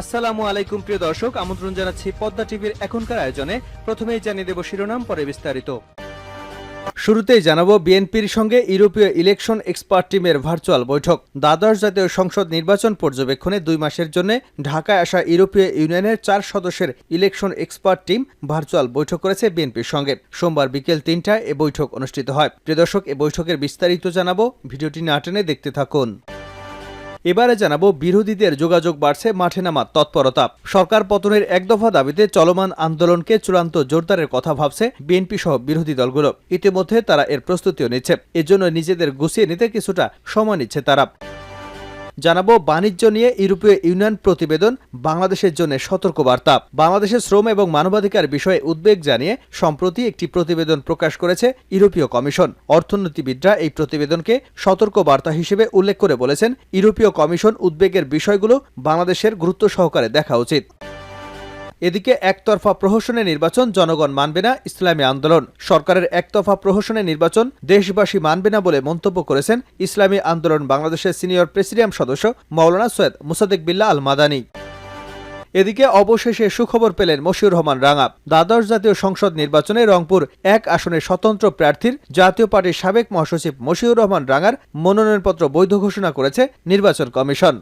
আসসালামু আলাইকুম, প্রিয় দর্শক। আমন্ত্রণ জানাচ্ছি পদ্মা টিভির এখনকার আয়োজনে। প্রথমেই জানিয়ে দেব শিরোনাম, পরে বিস্তারিত। শুরুতেই জানাব বিএনপির সঙ্গে ইউরোপীয় ইলেকশন এক্সপার্ট টিমের ভার্চুয়াল বৈঠক। দ্বাদশ জাতীয় সংসদ নির্বাচন পর্যবেক্ষণে দুই মাসের জন্য ঢাকায় আসা ইউরোপীয় ইউনিয়নের চার সদস্যের ইলেকশন এক্সপার্ট টিম ভার্চুয়াল বৈঠক করেছে বিএনপির সঙ্গে। সোমবার বিকেল তিনটায় এ বৈঠক অনুষ্ঠিত হয়। প্রিয় দর্শক, এ বৈঠকের বিস্তারিত জানাব। ভিডিওটি না টেনে দেখতে থাকুন। এবারে জানাব বিরোধীদের যোগাযোগ বাড়ছে, মাঠে নামার তৎপরতা। সরকার পতনের এক দফা দাবিতে চলমান আন্দোলনকে চূড়ান্ত জোরদারের কথা ভাবছে বিএনপি সহ বিরোধী দলগুলো। ইতিমধ্যে তারা এর প্রস্তুতিও নিচ্ছে। এজন্য নিজেদের গুছিয়ে নিতে কিছুটা সময় নিচ্ছে তারা। জানাব বাণিজ্য নিয়ে ইউরোপীয় ইউনিয়ন প্রতিবেদন, বাংলাদেশের জন্য সতর্কবার্তা। বাংলাদেশের শ্রম এবং মানবাধিকার বিষয়ে উদ্বেগ জানিয়ে সম্প্রতি একটি প্রতিবেদন প্রকাশ করেছে ইউরোপীয় কমিশন। অর্থনীতিবিদরা এই প্রতিবেদনকে সতর্ক বার্তা হিসেবে উল্লেখ করে বলেছেন, ইউরোপীয় কমিশন উদ্বেগের বিষয়গুলো বাংলাদেশের গুরুত্ব সহকারে দেখা উচিত। এদিকে একতরফা প্রহসনের নির্বাচন জনগণ মানবে না ইসলামী আন্দোলন। সরকারের একতরফা প্রহসনের নির্বাচন দেশবাসী মানবে না বলে মন্তব্য করেছেন ইসলামী আন্দোলন বাংলাদেশের সিনিয়র প্রেসিডিয়াম সদস্য মৌলানা সৈয়দ মুসাদিক বিল্লাহ আল মাদানী এদিকে অবশেষে সুখবর পেলেন মশিউর রহমান রাঙা। দ্বাদশ জাতীয় সংসদ নির্বাচনে রংপুর এক আসনে স্বতন্ত্র প্রার্থীর জাতীয় পার্টির সাবেক মহাসচিব মশিউর রহমান রাঙার মনোনয়নপত্র বৈধ ঘোষণা করেছে নির্বাচন কমিশন।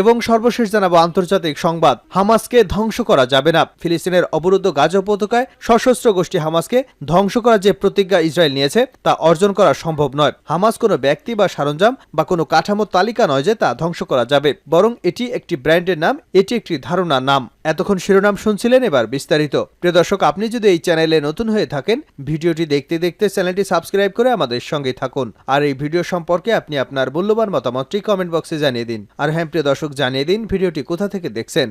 এবং সর্বশেষ জানাব আন্তর্জাতিক সংবাদ। হামাসকে ধ্বংস করা যাবে না। ফিলিস্তিনের অবরুদ্ধ গাজা উপত্যকায় সশস্ত্র গোষ্ঠী হামাসকে ধ্বংস করার যে প্রতিজ্ঞা ইসরায়েল নিয়েছে, তা অর্জন করা সম্ভব নয়। হামাস কোনো ব্যক্তি বা সরঞ্জাম বা কোনো কাঠামোর তালিকা নয় যে তা ধ্বংস করা যাবে, বরং এটি একটি ব্র্যান্ডের নাম, এটি একটি ধারণার নাম। এতক্ষণ শিরোনাম শুনছিলেন এবার বিস্তারিত। প্রিয় দর্শক, আপনি যদি এই চ্যানেলে নতুন হয়ে থাকেন, ভিডিওটি দেখতে দেখতে চ্যানেলটি সাবস্ক্রাইব করে আমাদের সঙ্গে থাকুন। আর এই ভিডিও সম্পর্কে আপনি আপনার মূল্যবান মতামতটি কমেন্ট বক্সে জানিয়ে দিন। আর হ্যাঁ প্রিয় দর্শক জানিয়ে দিন ভিডিওটি কোথা থেকে দেখছেন?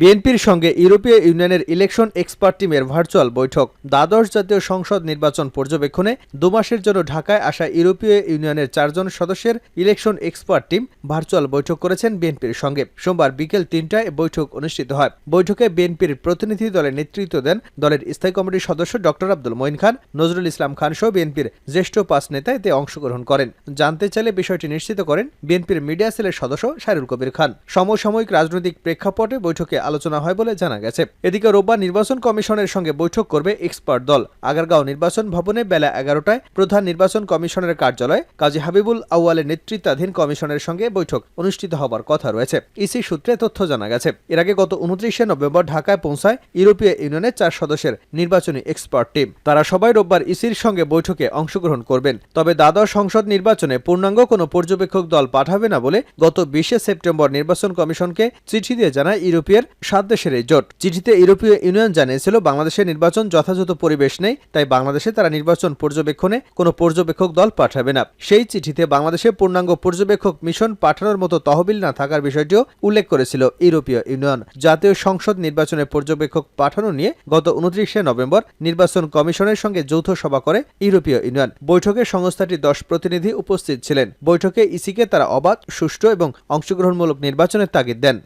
বিএনপির সঙ্গে ইউরোপীয় ইউনিয়নের ইলেকশন এক্সপার্ট টিমের ভার্চুয়াল বৈঠক। দ্বাদশ জাতীয় সংসদ নির্বাচন পর্যবেক্ষণে দুমাসের জন্য ঢাকায় আসা ইউরোপীয় ইউনিয়নের চারজন সদস্যের ইলেকশন এক্সপার্ট টিম ভার্চুয়াল বৈঠক করেছেন বিএনপির সঙ্গে। সোমবার বিকেল তিনটায় বৈঠক অনুষ্ঠিত হয়। বৈঠকে বিএনপির প্রতিনিধি দলের নেতৃত্ব দেন দলের স্থায়ী কমিটির সদস্য ডক্টর আব্দুল মঈন খান। নজরুল ইসলাম খান সহ বিএনপির জ্যেষ্ঠ পাঁচ নেতা এতে অংশগ্রহণ করেন। জানতে চাইলে বিষয়টি নিশ্চিত করেন বিএনপির মিডিয়া সেলের সদস্য শাহরুল কবির খান। সমসাময়িক রাজনৈতিক প্রেক্ষাপটে বৈঠকে আলোচনা হয় বলে জানা গেছে। এদিকে রোববার নির্বাচন কমিশনের সঙ্গে বৈঠক করবে এক্সপার্ট দল। আগারগাঁও নির্বাচন ভবনে বেলা এগারোটায় প্রধান নির্বাচন কমিশনের কার্যালয়ে, কাজী হাবিবুল আউয়ালের নেতৃত্বাধীন কমিশনের সঙ্গে বৈঠক অনুষ্ঠিত হবার কথা রয়েছে। ইসি সূত্রে তথ্য জানা গেছে, এর আগে গত উনত্রিশে নভেম্বর ঢাকায় পৌঁছায় ইউরোপীয় ইউনিয়নের চার সদস্যের নির্বাচনী এক্সপার্ট টিম। তারা সবাই রোববার ইসির সঙ্গে বৈঠকে অংশগ্রহণ করবেন। তবে দ্বাদশ সংসদ নির্বাচনে পূর্ণাঙ্গ কোনো পর্যবেক্ষক দল পাঠাবে না বলে গত বিশে সেপ্টেম্বর নির্বাচন কমিশনকে চিঠি দিয়ে জানায় ইউরোপের সাত দেশের এই জোট। চিঠিতে ইউরোপীয় ইউনিয়ন জানিয়েছিল বাংলাদেশের নির্বাচন যথাযথ পরিবেশ নেই, তাই বাংলাদেশে তারা নির্বাচন পর্যবেক্ষণে কোনো পর্যবেক্ষক দল পাঠাবে না। সেই চিঠিতে বাংলাদেশে পূর্ণাঙ্গ পর্যবেক্ষক মিশন পাঠানোর মতো তহবিল না থাকার বিষয়টিও উল্লেখ করেছিল ইউরোপীয় ইউনিয়ন। জাতীয় সংসদ নির্বাচনে পর্যবেক্ষক পাঠানো নিয়ে গত উনত্রিশে নভেম্বর নির্বাচন কমিশনের সঙ্গে যৌথ সভা করে ইউরোপীয় ইউনিয়ন। বৈঠকে সংস্থাটির দশ প্রতিনিধি উপস্থিত ছিলেন। বৈঠকে ইসিকে তারা অবাধ, সুষ্ঠু এবং অংশগ্রহণমূলক নির্বাচনের তাগিদ দেন।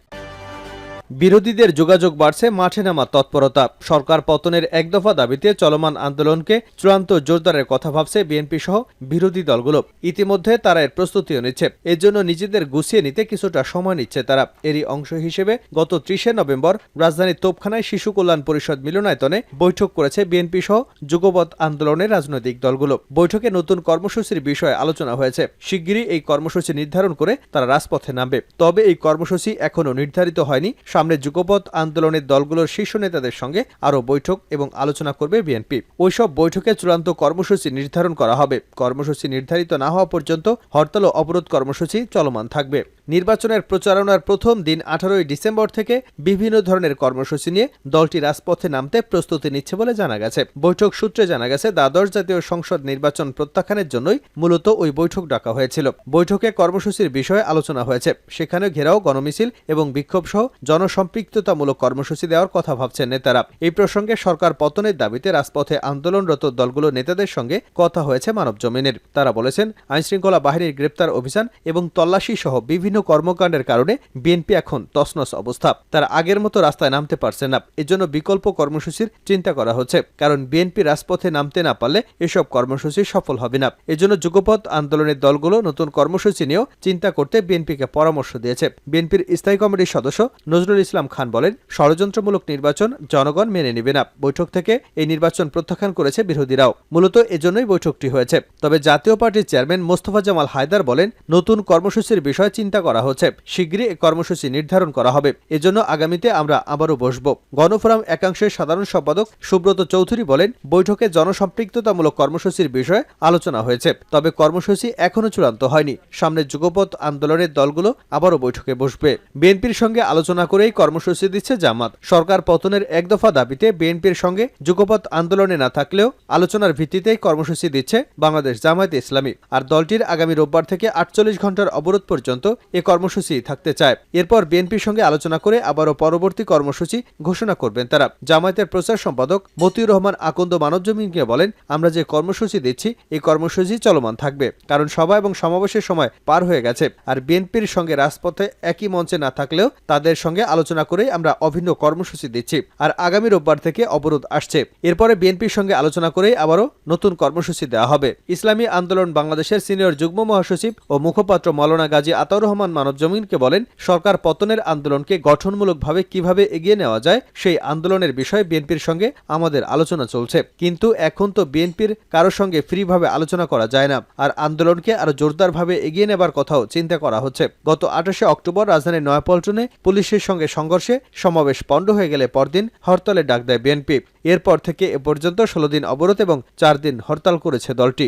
বিরোধীদের যোগাযোগ বাড়ছে, মাঠে নামা তৎপরতা। সরকার পতনের এক দফা দাবিতে চলমান আন্দোলনকে চূড়ান্ত জোরদারের কথা ভাবছে বিএনপি সহ বিরোধী দলগুলো। ইতিমধ্যে তারা এর প্রস্তুতিও নিচ্ছে। এর জন্য নিজেদের গুছিয়ে নিতে কিছুটা সময় নিচ্ছে তারা। এরই অংশ হিসেবে গত ত্রিশে নভেম্বর রাজধানীর তোপখানায় শিশু কল্যাণ পরিষদ মিলনায়তনে বৈঠক করেছে বিএনপি সহ যুগপৎ আন্দোলনের রাজনৈতিক দলগুলো। বৈঠকে নতুন কর্মসূচির বিষয়ে আলোচনা হয়েছে। শিগগিরই এই কর্মসূচি নির্ধারণ করে তারা রাজপথে নামবে। তবে এই কর্মসূচি এখনও নির্ধারিত হয়নি। সামনে যুগপৎ আন্দোলনের দলগুলোর শীর্ষ নেতাদের সঙ্গে আরও বৈঠক এবং আলোচনা করবে বিএনপি। ওইসব বৈঠকে চূড়ান্ত কর্মসূচি নির্ধারণ করা হবে। কর্মসূচি নির্ধারিত না হওয়া পর্যন্ত হরতাল ও অবরোধ কর্মসূচি চলমান থাকবে। নির্বাচনের প্রচারণার প্রথম দিন আঠারোই ডিসেম্বর থেকে বিভিন্ন ধরনের কর্মসূচি নিয়ে দলটি রাজপথে নামতে প্রস্তুতি নিচ্ছে বলে জানা গেছে। বৈঠক সূত্রে জানা গেছে, দ্বাদশ জাতীয় সংসদ নির্বাচন প্রত্যাখ্যানের জন্যই মূলত ওই বৈঠক ডাকা হয়েছিল। বৈঠকে কর্মসূচির বিষয়ে আলোচনা হয়েছে। সেখানে ঘেরাও, গণমিছিল এবং বিক্ষোভ সহ জন জনসম্পৃক্ততামূলক কর্মসূচি দেওয়ার কথা ভাবছেন নেতারা। এই প্রসঙ্গে সরকার পতনের দাবিতে রাজপথে আন্দোলনরত দলগুলো নেতাদের সঙ্গে কথা হয়েছে মানব জমিনের। তারা বলেছেন, আইনশৃঙ্খলা বাহিনীর গ্রেপ্তার অভিযান এবং তল্লাশি সহ বিভিন্ন কর্মকাণ্ডের কারণে বিএনপি এখন তছনছ অবস্থা। তারা আগের মতো রাস্তায় নামতে পারছে না। এজন্য বিকল্প কর্মসূচির চিন্তা করা হচ্ছে, কারণ বিএনপি রাজপথে নামতে না পারলে এসব কর্মসূচি সফল হবে না। এজন্য যুগপথ আন্দোলনের দলগুলো নতুন কর্মসূচি নিয়েও চিন্তা করতে বিএনপিকে পরামর্শ দিয়েছে। বিএনপির স্থায়ী কমিটির সদস্য নজরুল ইসলাম খান বলেন, ষড়যন্ত্রমূলক নির্বাচন জনগণ মেনে নেবে না। বৈঠক থেকে এই নির্বাচন প্রত্যাখ্যান করেছে বিরোধীরাও। মূলত এজন্যই বৈঠকটি হয়েছে। তবে জাতীয় পার্টির চেয়ারম্যান মোস্তফা জামাল হায়দার বলেন, নতুন কর্মসূচির বিষয়ে চিন্তা করা হচ্ছে। শীঘ্রই এই কর্মসূচি নির্ধারণ করা হবে। এজন্য আগামীতে আমরা আবারও বসব। গণফোরাম একাংশের সাধারণ সম্পাদক সুব্রত চৌধুরী বলেন, বৈঠকে জনসম্পৃক্ততামূলক কর্মসূচির বিষয়ে আলোচনা হয়েছে। তবে কর্মসূচি এখনও চূড়ান্ত হয়নি। সামনে যুগপথ আন্দোলনের দলগুলো আবারও বৈঠকে বসবে। বিএনপির সঙ্গে আলোচনা করেই কর্মসূচি দিচ্ছে জামাত। সরকার পতনের এক দফা দাবিতে বিএনপির সঙ্গে যুগপথ আন্দোলনে না থাকলেও আলোচনার ভিত্তিতেই কর্মসূচি দিচ্ছে বাংলাদেশ জামায়াতে ইসলামী। আর দলটির আগামী রোববার থেকে আটচল্লিশ ঘণ্টার অবরোধ পর্যন্ত এ কর্মসূচি থাকতে চায়। এরপর বিএনপির সঙ্গে আলোচনা করে আবারও পরবর্তী কর্মসূচি ঘোষণা করবেন তারা। জামায়াতের প্রচার সম্পাদক মতিউর রহমান আকন্দ মানবজমিনকে বলেন, আমরা যে কর্মসূচি দিচ্ছি এই কর্মসূচি চলমান থাকবে, কারণ সভা এবং সমাবেশের সময় পার হয়ে গেছে। আর বিএনপির সঙ্গে রাজপথে একই মঞ্চে না থাকলেও তাদের সঙ্গে আলোচনা করেই আমরা অভিন্ন কর্মসূচি দিচ্ছি। আর আগামী রোববার থেকে অবরোধ আসছে। এরপরে বিএনপির সঙ্গে আলোচনা করেই আবারও নতুন কর্মসূচি দেওয়া হবে। ইসলামী আন্দোলন বাংলাদেশের সিনিয়র যুগ্ম মহাসচিব ও মুখপাত্র মৌলানা গাজী আতাউর রহমান মানবজমিনকে বলেন, সরকার পতনের আন্দোলনকে গঠনমূলকভাবে কীভাবে এগিয়ে নেওয়া যায় সেই আন্দোলনের বিষয়ে বিএনপির সঙ্গে আমাদের আলোচনা চলছে। কিন্তু এখন তো বিএনপির কারোর সঙ্গে ফ্রিভাবে আলোচনা করা যায় না। আর আন্দোলনকে আরও জোরদারভাবে এগিয়ে নেবার কথাও চিন্তা করা হচ্ছে। গত আঠাশে অক্টোবর রাজধানীর নয়াপল্টনে পুলিশের সঙ্গে সংঘর্ষে সমাবেশ পণ্ড হয়ে গেলে পরদিন হরতালে ডাক দেয় বিএনপি। এরপর থেকে এ পর্যন্ত ষোলো দিন অবরোধ এবং চার দিন হরতাল করেছে দলটি।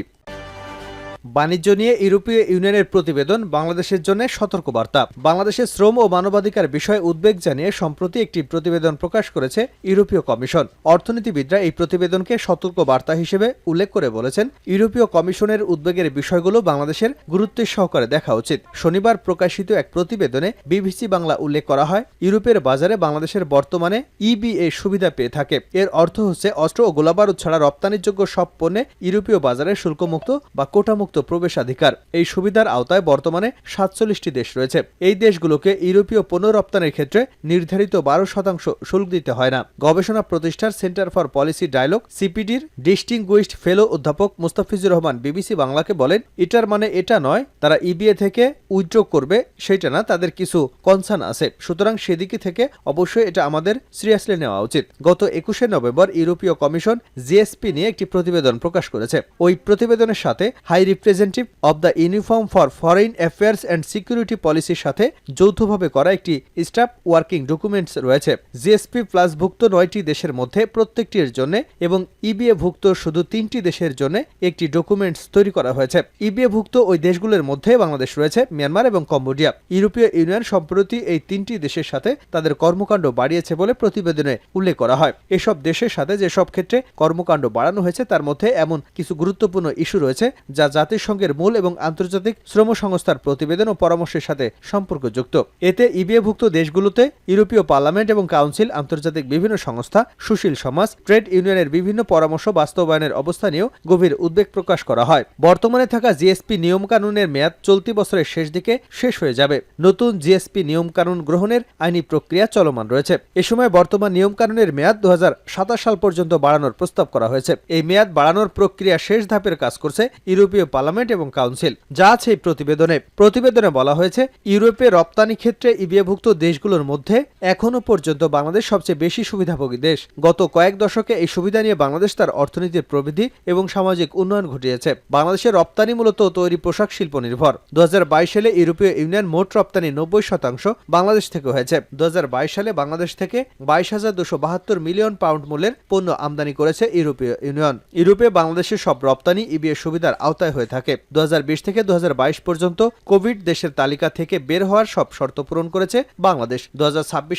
বাণিজ্য নিয়ে ইউরোপীয় ইউনিয়নের প্রতিবেদন বাংলাদেশের জন্য সতর্কবার্তা। বাংলাদেশের শ্রম ও মানবাধিকার বিষয়ে উদ্বেগ জানিয়ে সম্প্রতি একটি প্রতিবেদন প্রকাশ করেছে ইউরোপীয় কমিশন। অর্থনীতিবিদরা এই প্রতিবেদনকে সতর্কবার্তা হিসেবে উল্লেখ করে বলেছেন, ইউরোপীয় কমিশনের উদ্বেগের বিষয়গুলো বাংলাদেশের গুরুত্বের সহকারে দেখা উচিত। শনিবার প্রকাশিত এক প্রতিবেদনে বিবিসি বাংলা উল্লেখ করা হয়, ইউরোপের বাজারে বাংলাদেশের বর্তমানে ইবিএ সুবিধা পেয়ে থাকে। এর অর্থ হচ্ছে অস্ত্র ও গোলাবারুদ ছাড়া রপ্তানিযোগ্য সব পণ্যে ইউরোপীয় বাজারে শুল্কমুক্ত বা কোটামুক্ত প্রবেশাধিকার। এই সুবিধার আওতায় বর্তমানে সাতচল্লিশটি দেশ রয়েছে। এই দেশগুলোকে ইউরোপীয় পণ্য রপ্তানির ক্ষেত্রে নির্ধারিত বারো শতাংশ শুল্ক দিতে হয় না। গবেষণা প্রতিষ্ঠার সেন্টার ফর পলিসি ডায়ালগ, সিপিডির ডিস্টিংগুইশড ফেলো অধ্যাপক মুস্তাফিজুর রহমান বিবিসি বাংলাকে বলেন, এটার মানে এটা নয়, তারা ইবিএ থেকে উইথড্র করবে, সেটা না, তাদের কিছু কনসার্ন আছে। সুতরাং সেদিকে থেকে অবশ্যই এটা আমাদের সিরিয়াসলি নেওয়া উচিত। গত একুশে নভেম্বর ইউরোপীয় কমিশন জিএসপি নিয়ে একটি প্রতিবেদন প্রকাশ করেছে। ওই প্রতিবেদনের সাথে high representative of the uniform for foreign affairs and security পলিসির সাথে যৌথভাবে করা একটি স্টাফ ওয়ার্কিং ডকুমেন্টস রয়েছে। জিএসপি প্লাস ভুক্ত নয়টি দেশের মধ্যে প্রত্যেকটির জন্য এবং ইবিএ ভুক্ত শুধু তিনটি দেশের জন্য একটি ডকুমেন্টস তৈরি করা হয়েছে। ইবিএ ভুক্ত ওই দেশগুলোর মধ্যে বাংলাদেশ রয়েছে মিয়ানমার এবং কম্বোডিয়া ইউরোপীয় ইউনিয়ন সম্প্রতি এই তিনটি দেশের সাথে তাদের কর্মকাণ্ড বাড়িয়েছে বলে প্রতিবেদনে উল্লেখ করা হয়। এসব দেশের সাথে যেসব ক্ষেত্রে কর্মকাণ্ড বাড়ানো হয়েছে, তার মধ্যে এমন কিছু গুরুত্বপূর্ণ ইস্যু রয়েছে, যা জাতিসংঘের মূল এবং আন্তর্জাতিক শ্রম সংস্থার প্রতিবেদন ও পরামর্শের সাথে সম্পর্কযুক্ত। এতে ইবিএভুক্ত দেশগুলোতে ইউরোপীয় পার্লামেন্ট এবং কাউন্সিল, আন্তর্জাতিক বিভিন্ন সংস্থা, সুশীল সমাজ, ট্রেড ইউনিয়নের বিভিন্ন পরামর্শ বাস্তবায়নের অবস্থা নিয়েও গভীর উদ্বেগ প্রকাশ করা হয়। বর্তমানে থাকা জিএসপি নিয়মকানুনের মেয়াদ চলতি বছরের শেষ দিকে শেষ হয়ে যাবে। নতুন জিএসপি নিয়মকানুন গ্রহণের আইনি প্রক্রিয়া চলমান রয়েছে। এ সময় বর্তমান নিয়মকানুনের মেয়াদ দু হাজার সাতাশ সাল পর্যন্ত বাড়ানোর প্রস্তাব করা হয়েছে। এই মেয়াদ বাড়ানোর প্রক্রিয়া শেষ ধাপের কাজ করছে ইউরোপীয় পার্লামেন্ট এবং কাউন্সিল, যা আছে এই প্রতিবেদনে। প্রতিবেদনে বলা হয়েছে, ইউরোপে রপ্তানি ক্ষেত্রে ইবিএভুক্ত দেশগুলোর মধ্যে এখনও পর্যন্ত বাংলাদেশ সবচেয়ে বেশি সুবিধাভোগী দেশ। গত কয়েক দশকে এই সুবিধা নিয়ে বাংলাদেশ তার অর্থনীতির প্রবৃদ্ধি এবং সামাজিক উন্নয়ন ঘটিয়েছে। বাংলাদেশের রপ্তানি মূলত তৈরি পোশাক শিল্প নির্ভর। দু হাজার বাইশ সালে ইউরোপীয় ইউনিয়ন মোট রপ্তানি নব্বই শতাংশ বাংলাদেশ থেকে হয়েছে। দু হাজার বাইশ সালে বাংলাদেশ থেকে বাইশ হাজার দুশো বাহাত্তর মিলিয়ন পাউন্ড মূল্যের পণ্য আমদানি করেছে ইউরোপীয় ইউনিয়ন। ইউরোপে বাংলাদেশের সব রপ্তানি ইবিএ সুবিধার আওতায় হয়েছে। থাকে। দু হাজার বিশ থেকে দু হাজার বাইশ পর্যন্ত কোভিড দেশের তালিকা থেকে বের হওয়ার সব শর্ত পূরণ করেছে বাংলাদেশ। দু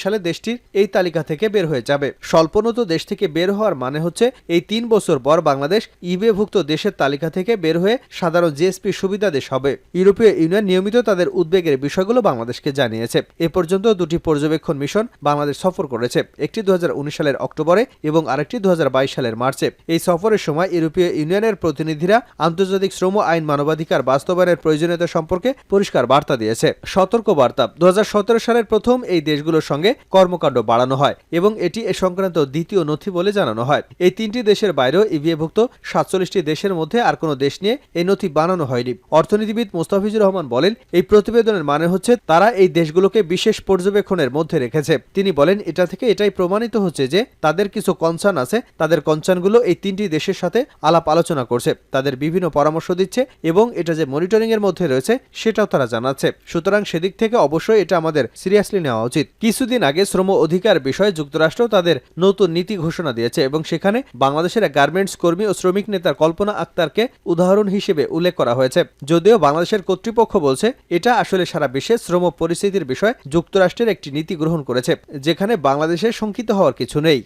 সালে দেশটির এই তালিকা থেকে বের হয়ে যাবে। স্বল্পোন্নত দেশ থেকে বের হওয়ার মানে হচ্ছে এই তিন বছর পর বাংলাদেশ ইবেভুক্ত দেশের তালিকা থেকে বের হয়ে সাধারণ জিএসপি সুবিধা দেশ হবে। ইউরোপীয় ইউনিয়ন নিয়মিত তাদের উদ্বেগের বিষয়গুলো বাংলাদেশকে জানিয়েছে। এ পর্যন্ত দুটি পর্যবেক্ষণ মিশন বাংলাদেশ সফর করেছে। একটি দু হাজার উনিশ সালের অক্টোবরে এবং আরেকটি দু হাজার বাইশ সালের মার্চে। এই সফরের সময় ইউরোপীয় ইউনিয়নের প্রতিনিধিরা আন্তর্জাতিক শ্রম আইন মানবাধিকার বাস্তবায়নের প্রয়োজনীয়তা সম্পর্কে পরিষ্কার বার্তা দিয়েছে। সতর্ক বার্তা দু সালের প্রথম এই দেশগুলোর সঙ্গে কর্মকাণ্ড বাড়ানো হয় এবং এটি এ সংক্রান্ত দ্বিতীয় নথি বলে জানানো হয়। এই তিনটি দেশের বাইরেও ইভিএভুক্ত সাতচল্লিশটি দেশের মধ্যে আর কোনো দেশ নিয়ে এই নথি বানানো হয়নি। অর্থনীতিবিদ মোস্তাফিজুর রহমান বলেন, এই প্রতিবেদনের মানে হচ্ছে তারা এই দেশগুলোকে বিশেষ পর্যবেক্ষণের মধ্যে রেখেছে। তিনি বলেন, এটা থেকে এটাই প্রমাণিত হচ্ছে যে তাদের কিছু কনসার্ন আছে। তাদের কনসার্নগুলো এই তিনটি দেশের সাথে আলাপ আলোচনা করছে। তাদের বিভিন্ন পরামর্শ দিচ্ছে। এবং এটা যে মনিটরিং এর মধ্যে রয়েছে সেটাও তারা জানাচ্ছে। সুতরাং সেদিক থেকে অবশ্যই এটা আমাদের সিরিয়াসলি নেওয়া উচিত। কিছুদিন আগে শ্রম অধিকার বিষয়ে যুক্তরাষ্ট্র তাদের নতুন নীতি ঘোষণা দিয়েছে এবং সেখানে বাংলাদেশের গার্মেন্টস কর্মী ও শ্রমিক নেতার কল্পনা আক্তারকে উদাহরণ হিসেবে উল্লেখ করা হয়েছে। যদিও বাংলাদেশের কর্তৃপক্ষ বলছে, এটা আসলে সারা বিশ্বে শ্রম পরিস্থিতির বিষয়ে যুক্তরাষ্ট্রের একটি নীতি গ্রহণ করেছে, যেখানে বাংলাদেশের শঙ্কিত হওয়ার কিছু নেই।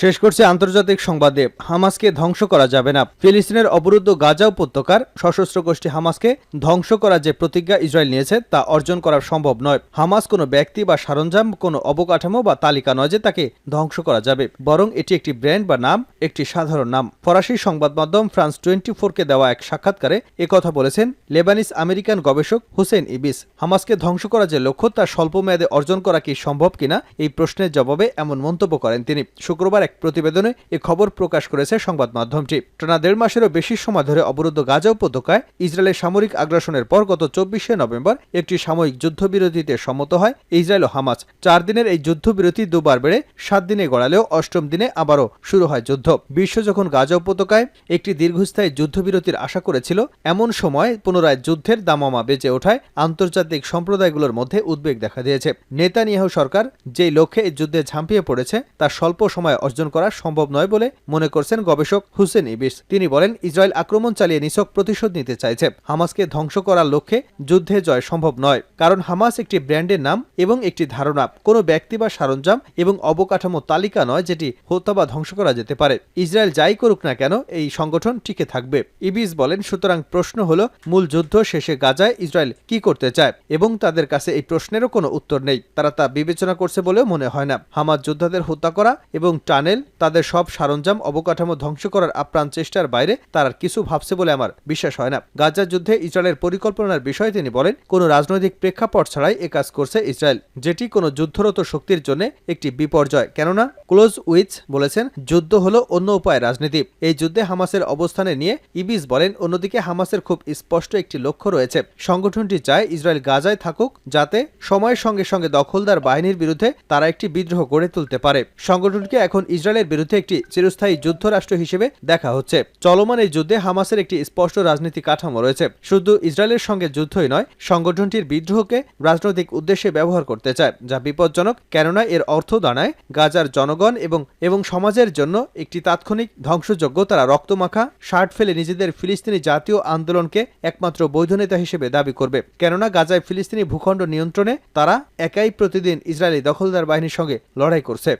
শেষ করছে আন্তর্জাতিক সংবাদে, হামাসকে ধ্বংস করা যাবে না। ফিলিস্তিনের অবরুদ্ধ গাজা উপত্যকার সশস্ত্র গোষ্ঠী হামাসকে ধ্বংস করার যে প্রতিজ্ঞা ইসরায়েল নিয়েছে, তা অর্জন করা সম্ভব নয়। হামাস কোনো ব্যক্তি বা সরঞ্জাম, কোনো অবকাঠামো বা তালিকা নয় যে তাকে ধ্বংস করা যাবে, বরং এটি একটি ব্র্যান্ড বা নাম, একটি সাধারণ নাম। ফরাসি সংবাদ মাধ্যম ফ্রান্স টোয়েন্টি ফোরকে দেওয়া এক সাক্ষাৎকারে একথা বলেছেন লেবানিস আমেরিকান গবেষক হুসেন ইবিস। হামাসকে ধ্বংস করা যে লক্ষ্য, তা স্বল্প মেয়াদে অর্জন করা কি সম্ভব কিনা, এই প্রশ্নের জবাবে এমন মন্তব্য করেন তিনি। শুক্রবার এক প্রতিবেদনে এ খবর প্রকাশ করেছে সংবাদ মাধ্যমটি। টানা দেড় মাসেরও বেশি সময় ধরে অবরুদ্ধ গাজা উপত্যকায় ইসরায়েলের সামরিক আগ্রাসনের পর গত চব্বিশে নভেম্বর একটি সাময়িক যুদ্ধবিরতিতে সম্মত হয় ইসরায়েল ও হামাস। চার দিনের এই যুদ্ধবিরতি দুবার বেড়ে সাত দিনে গড়ালেও অষ্টম দিনে আবারও শুরু হয় যুদ্ধ। বিশ্ব যখন গাজা উপত্যকায় একটি দীর্ঘস্থায়ী যুদ্ধবিরতির আশা করেছিল, এমন সময় পুনরায় যুদ্ধের দামামা বেঁচে ওঠায় আন্তর্জাতিক সম্প্রদায়গুলোর মধ্যে উদ্বেগ দেখা দিয়েছে। নেতানিয়াহু সরকার যে লক্ষ্যে এই যুদ্ধে ঝাঁপিয়ে পড়েছে তা স্বল্প সময়ে অর্জন করা সম্ভব নয় বলে মনে করছেন গবেষক হুসেন ইবিস। তিনি বলেন, ইসরায়েল আক্রমণ চালিয়ে নিছক প্রতিশোধ নিতে চাইছে। হামাসকে ধ্বংস করার লক্ষ্যে যুদ্ধে জয় সম্ভব নয়, কারণ হামাস একটি ব্র্যান্ডের নাম এবং একটি ধারণা। কোনো ব্যক্তি বা সরঞ্জাম এবং অবকাঠামো তালিকা নয় যেটি হত্যা বা ধ্বংস করা যেতে পারে। ইসরায়েল যাই করুক না কেন, এই সংগঠন টিকে থাকবে। ইবিস বলেন, সুতরাং প্রশ্ন হলো, মূল যুদ্ধ শেষে গাজায় ইসরায়েল কি করতে চায় এবং তাদের কাছে এই প্রশ্নেরও কোনো উত্তর নেই। তারা তা বিবেচনা করছে বলেও মনে হয় না। হামাজ যোদ্ধাদের হত্যা করা এবং টানেল, তাদের সব সরঞ্জাম অবকাঠামো ধ্বংস করার আপ্রাণ চেষ্টার বাইরে তারা কিছু ভাবছে বলে আমার বিশ্বাস হয় না। গাজার যুদ্ধে ইসরায়েলের পরিকল্পনার বিষয়ে তিনি বলেন, কোনো রাজনৈতিক প্রেক্ষাপট ছাড়াই এ কাজ করছে ইসরায়েল, যেটি কোনো যুদ্ধরত শক্তির জন্য একটি বিপর্যয়। কেননা, ক্লোজ উইথ বলেছেন, যুদ্ধ হলো অন্য উপায় রাজনীতি। এই যুদ্ধে হামাসের অবস্থানে নিয়ে ইবিস বলেন, অন্যদিকে হামাসের খুব স্পষ্ট একটি লক্ষ্য রয়েছে। সংগঠনটি চায় ইসরায়েল গাজায় থাকুক, যাতে সময়ের সঙ্গে সঙ্গে দখলদার বাহিনীর বিরুদ্ধে তারা একটি বিদ্রোহ গড়ে তুলতে পারে। সংগঠনকে এখন ইসরায়েলের বিরুদ্ধে একটি চিরস্থায়ী যুদ্ধরাষ্ট্র হিসেবে দেখা হচ্ছে। চলমান এই যুদ্ধে হামাসের একটি স্পষ্ট রাজনীতি কাঠামো রয়েছে। শুধু ইসরায়েলের সঙ্গে যুদ্ধই নয়, সংগঠনটির বিদ্রোহকে রাজনৈতিক উদ্দেশ্যে ব্যবহার করতে চায়, যা বিপজ্জনক, কেননা এর অর্থ দাঁড়ায় গাজার জনগণ এবং এবং সমাজের জন্য একটি তাৎক্ষণিক ধ্বংসযোগ্য তারা রক্তমাখা শার্ট ফেলে নিজেদের ফিলিস্তিনি জাতীয় আন্দোলনকে একমাত্র বৈধ নেতা হিসেবে দাবি করবে। কেননা গাজায় ফিলিস্তিনি ভূখণ্ড নিয়ন্ত্রণে তারা একাই প্রতিদিন ইসরায়েলি দখলদার বাহিনীর সঙ্গে লড়াই করছে।